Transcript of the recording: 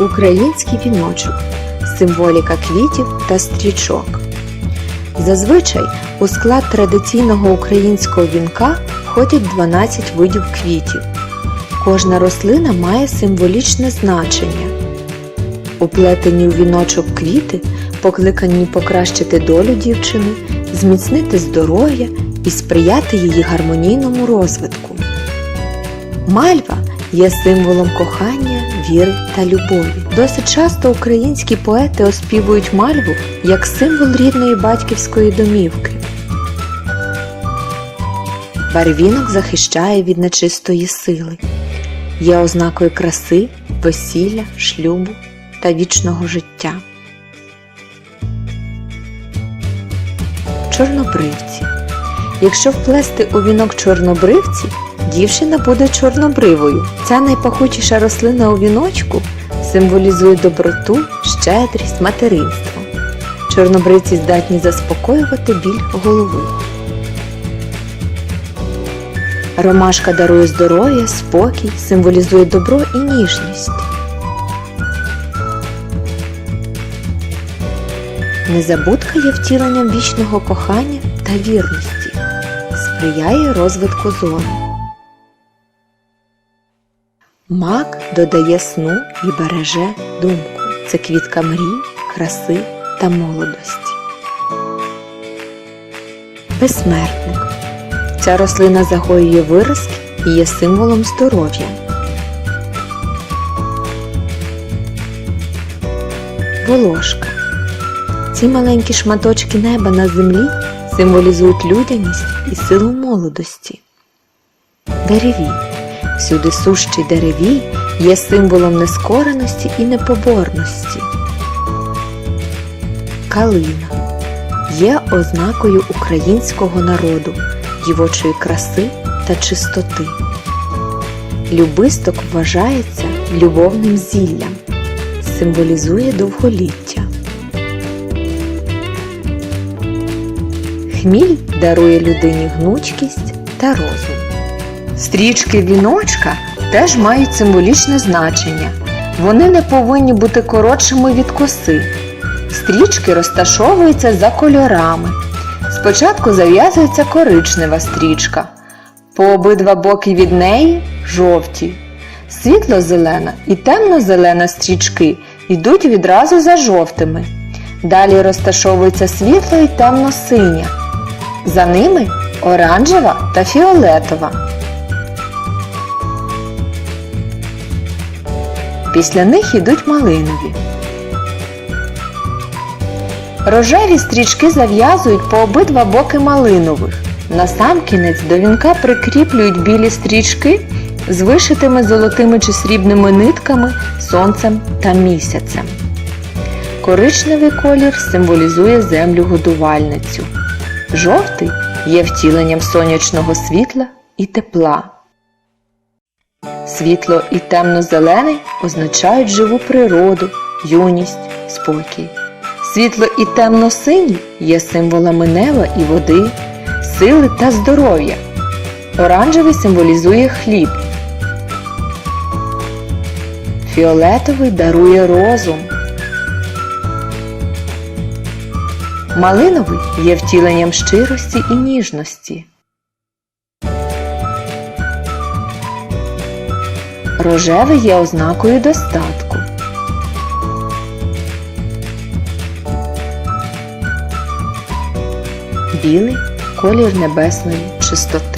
Український віночок символіка квітів та стрічок. Зазвичай у склад традиційного українського вінка входять 12 видів квітів. Кожна рослина має символічне значення. Уплетені у віночок квіти покликані покращити долю дівчини, зміцнити здоров'я і сприяти її гармонійному розвитку. Мальва є символом кохання, віри та любові. Досить часто українські поети оспівують мальву як символ рідної батьківської домівки. Барвінок захищає від нечистої сили, є ознакою краси, весілля, шлюбу та вічного життя. Чорнобривці. Якщо вплести у вінок чорнобривці, дівчина буде чорнобривою. Ця найпахучіша рослина у віночку символізує доброту, щедрість, материнство. Чорнобривці здатні заспокоювати біль голови. Ромашка дарує здоров'я, спокій, символізує добро і ніжність. Незабудка є втіленням вічного кохання та вірності, сприяє розвитку зони. Мак додає сну і береже думку. Це квітка мрій, краси та молодості. Безсмертник. Ця рослина загоює виразки і є символом здоров'я. Волошка. Ці маленькі шматочки неба на землі символізують людяність і силу молодості. Деревій. Всюди сущий деревій є символом нескореності і непоборності. Калина є ознакою українського народу, дівочої краси та чистоти. Любисток вважається любовним зіллям, символізує довголіття. Хміль дарує людині гнучкість та розум. Стрічки віночка теж мають символічне значення. Вони не повинні бути коротшими від коси. Стрічки розташовуються за кольорами. Спочатку зав'язується коричнева стрічка. По обидва боки від неї жовті. Світло-зелена і темно-зелена стрічки йдуть відразу за жовтими. Далі розташовується світло і темно-синя. За ними оранжева та фіолетова. Після них йдуть малинові. Рожеві стрічки зав'язують по обидва боки малинових. Насамкінець до вінка прикріплюють білі стрічки з вишитими золотими чи срібними нитками, сонцем та місяцем. Коричневий колір символізує землю годувальницю. Жовтий є втіленням сонячного світла і тепла. Світло і темно-зелений означають живу природу, юність, спокій. Світло і темно-синій є символами неба і води, сили та здоров'я. Оранжевий символізує хліб. Фіолетовий дарує розум. Малиновий є втіленням щирості і ніжності. Рожевий є ознакою достатку. Білий колір небесної чистоти.